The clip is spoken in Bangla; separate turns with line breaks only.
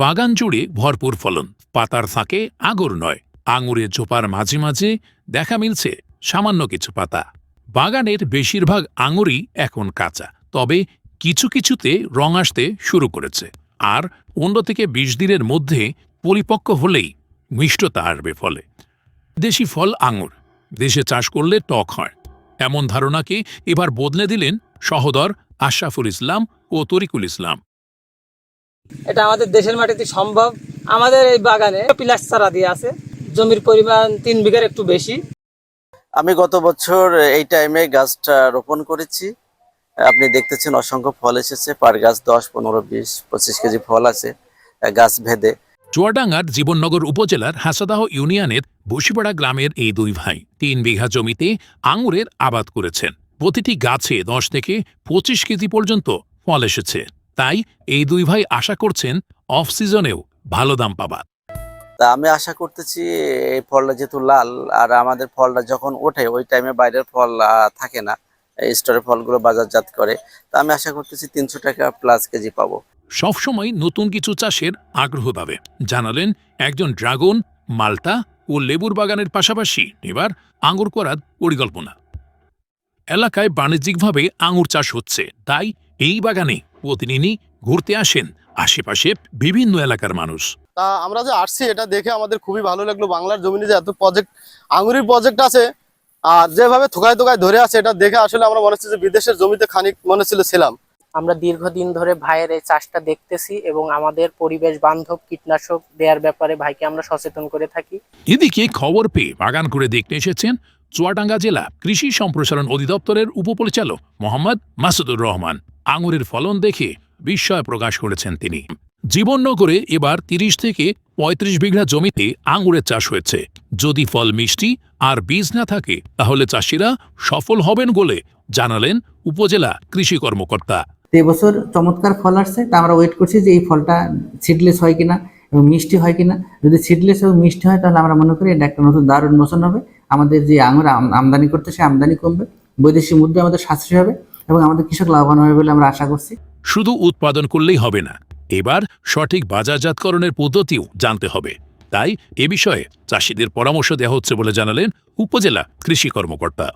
বাগান জুড়ে ভরপুর ফলন। পাতার ফাঁকে আগর নয়। আঙুরের চোপার মাঝে মাঝে দেখা মিলছে সামান্য কিছু পাতা। বাগানের বেশিরভাগ আঙুরই এখন কাঁচা, তবে কিছু কিছুতে রং আসতে শুরু করেছে। আর পনেরো থেকে বিশ দিনের মধ্যে পরিপক্ক হলেই মিষ্টতা আসবে ফলে। দেশি ফল আঙুর। দেশে চাষ করলে টক হয়। এমন ধারণাকে এবার বদলে দিলেন সহদর আশরাফুল ইসলাম ও তরিকুল ইসলাম।
এটা আমাদের দেশের মাটিতে সম্ভব? আমাদের এই বাগানে পিলাস চারা দিয়ে আছে। জমির পরিমাণ তিন বিঘার একটু বেশি।
আমি গত বছর এই টাইমে গাছটা রোপণ করেছি। আপনি দেখতেছেন অসংখ্য ফল এসেছে। পার গাছ দশ পনেরো বিশ পঁচিশ কেজি ফল আছে গাছ ভেদে।
চুয়াডাঙ্গার জীবননগর উপজেলার হাসাদাহ ইউনিয়নের বসিপাড়া গ্রামের এই দুই ভাই তিন বিঘা জমিতে আঙুরের আবাদ করেছেন। প্রতিটি গাছে দশ থেকে পঁচিশ কেজি পর্যন্ত ফল এসেছে। তাই এই দুই ভাই আশা করছেন অফ সিজনেও ভালো দাম পাবার
তা আমি আশা করতেছি এই ফলটা যেহেতু লাল আর আমাদের ফলটা যখন ওঠে ওই টাইমে বাইরের ফল থাকে না স্টোরের ফলগুলো বাজারজাত করে তা আমি আশা করতেছি তিনশো টাকা প্লাস কেজি পাবো।
সবসময় নতুন কিছু চাষের আগ্রহ পাবে। জানালেন একজন ড্রাগন মালটা ও লেবুর বাগানের পাশাপাশি এবার আঙুর করার পরিকল্পনা। এলাকায় বাণিজ্যিকভাবে আঙুর চাষ হচ্ছে তাই এই বাগানে প্রতিদিনই ঘুরতে আসেন আশেপাশে বিভিন্ন এলাকার মানুষ।
তা আমরা যে আসছি এটা দেখে আমাদের খুবই ভালো লাগল। বাংলার জমিনে যে এত প্রজেক্ট আঙুরের প্রজেক্ট আছে আর যেভাবে থোকায় থোকায় ধরে আছে এটা দেখে আসলে আমরা মনে হচ্ছে যে বিদেশের জমিতে খানিক মনে ছিল ছিলাম।
আমরা দীর্ঘদিন ধরে ভাইয়ের এই চাষটা দেখতেছি এবং আমাদের পরিবেশ বান্ধব কীটনাশক দেওয়ার ব্যাপারে ভাইকে আমরা সচেতন করে থাকি।
এদিকে খবর পেয়ে বাগান করে দেখতে এসেছেন চুয়াডাঙ্গা জেলা কৃষি সম্প্রসারণ অধিদপ্তরের উপপরিচালক মোহাম্মদ মাসুদুর রহমান আঙুরের ফলন দেখে বিস্ময় প্রকাশ করেছেন তিনি। জীবননগরে এবার তিরিশ থেকে পঁয়ত্রিশ বিঘা জমিতে আঙুরের চাষ হয়েছে। যদি ফল মিষ্টি আর বীজ না থাকে, তাহলে চাষিরা সফল হবেন বলে জানালেন উপজেলা কৃষি কর্মকর্তা।
এবছর চমৎকার ফল আসছে, তা আমরা ওয়েট করছি যে এই ফলটা সিডলেস হয় কিনা এবং মিষ্টি হয় কিনা। যদি সিডলেস এবং মিষ্টি হয়, তাহলে আমরা মনে করি এটা একটা নতুন দারুণ উন্মোচন হবে। আমাদের যে আঙুর আমদানি করতে সে আমদানি কমবে। বৈদেশিক মুদ্রা আমাদের সাশ্রয় হবে এবং আমাদের কৃষক লাভবান হবে বলে আমরা আশা করছি।
শুধু উৎপাদন করলেই হবে না, এবার সঠিক বাজারজাতকরণের পদ্ধতিও জানতে হবে। তাই এ বিষয়ে চাষিদের পরামর্শ দেওয়া হচ্ছে বলে জানালেন উপজেলা কৃষি কর্মকর্তা।